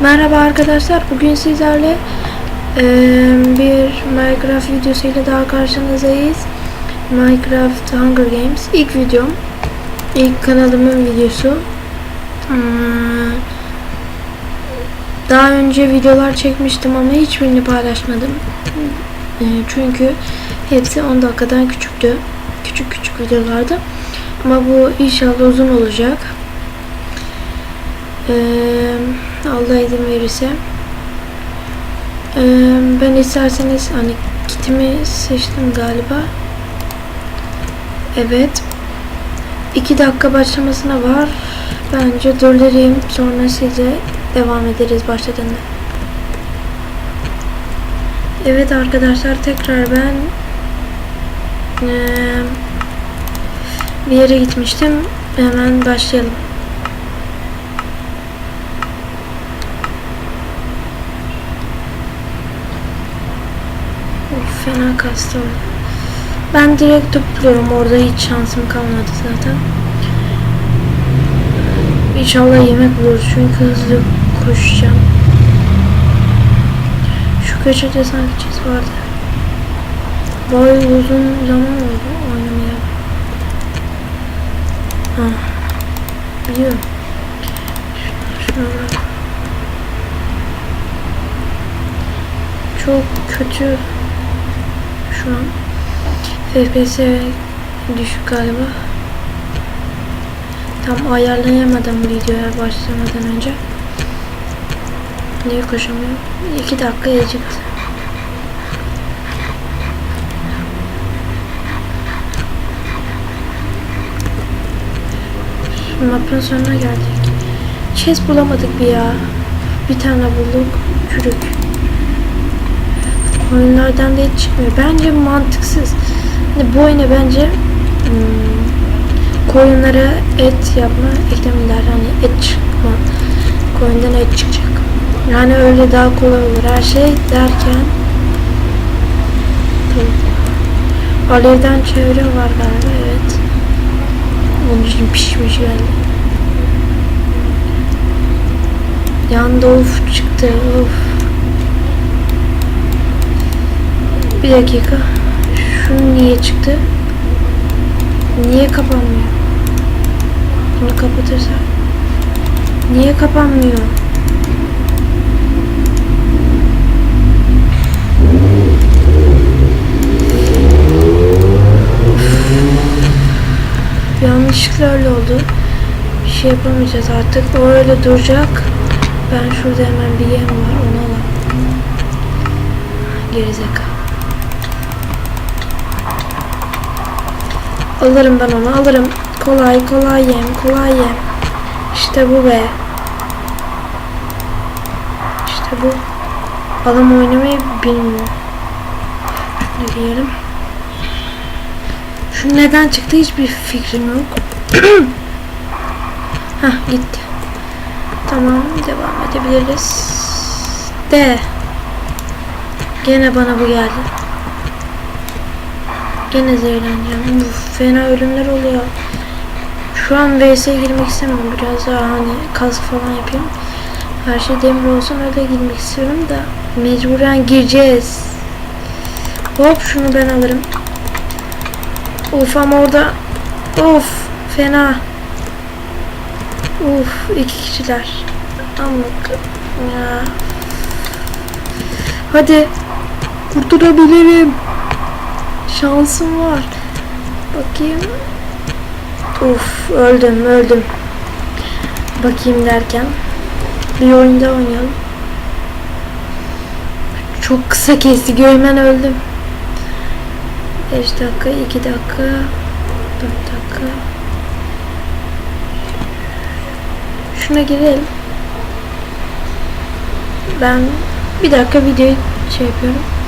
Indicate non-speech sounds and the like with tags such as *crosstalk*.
Merhaba arkadaşlar. Bugün sizlerle eee, bir Minecraft videosuyla daha karşınızdayız. Minecraft Hunger Games. İlk videom. İlk kanalımın videosu. Hmm, Daha önce videolar çekmiştim ama hiçbirini paylaşmadım. Çünkü hepsi 10 dakikadan küçüktü. Küçük küçük videolardı. Ama bu inşallah uzun olacak. Eee, Allah izin verirse. Eee, ben isterseniz hani kitimi seçtim galiba. Evet. 2 dakika başlamasına var. Bence durdurayım. Sonra size devam ederiz başladığında. Evet arkadaşlar tekrar ben eee, bir yere gitmiştim. Hemen başlayalım. Of, fena kastı oldu. Ben direkt topluyorum. Orada hiç şansım kalmadı zaten. İnşallah yemek buluruz çünkü hızlı koşacağım. Şu köşede sanki çiz vardı. Bayağı uzun zaman oldu oynamaya. Ha. Biliyorum. Şuna. Çok kötü şu an. FPS düşük galiba. Tam ayarlayamadım videoya başlamadan önce. Niye koşamıyorum? 2 dakika gecikti. Mapın sonuna geldik. Chest bulamadık bir ya. Bir tane bulduk. Çürük. Oyunlardan da hiç çıkmıyor. Bence mantıksız. Hani bu oyuna bence hmm, koyunlara et yapma eklemler hani et çıkma. Koyundan et çıkacak. Yani öyle daha kolay olur. Her şey derken. Alevden çevre var galiba evet. Onun için pişmiş geldi. Yanda of çıktı of. Bir dakika. Şu niye çıktı? Niye kapanmıyor? Bunu kapatırsa. Niye kapanmıyor? Yanlışlıkla öyle oldu. Bir şey yapamayacağız artık. O öyle duracak. Ben şurada hemen bir yem var. Onu alayım. Gerizekalı. Alırım ben onu alırım. Kolay kolay yem kolay yem. İşte bu be. İşte bu. Adam oynamayı bilmiyor. Şunu giyelim. Şu neden çıktı hiçbir fikrim yok. *clears throat* Hah gitti. Tamam devam edebiliriz. De. Gene bana bu geldi. Gene zehirleneceğim. Uf, fena ölümler oluyor. Şu an VS'ye girmek istemiyorum. Biraz daha hani kask falan yapayım. Her şey demir olsun öyle girmek istiyorum da mecburen gireceğiz. Hop şunu ben alırım. Of ama orada of fena. Uf iki kişiler. Amık. Ya. Hadi kurtarabilirim. Şansım var. Bakayım. Uf öldüm öldüm. Bakayım derken bir oyunda oynayalım. Çok kısa kesti. Hemen öldüm. 5 dakika, 2 dakika, 4 dakika. Şuna girelim. Ben bir dakika videoyu şey yapıyorum.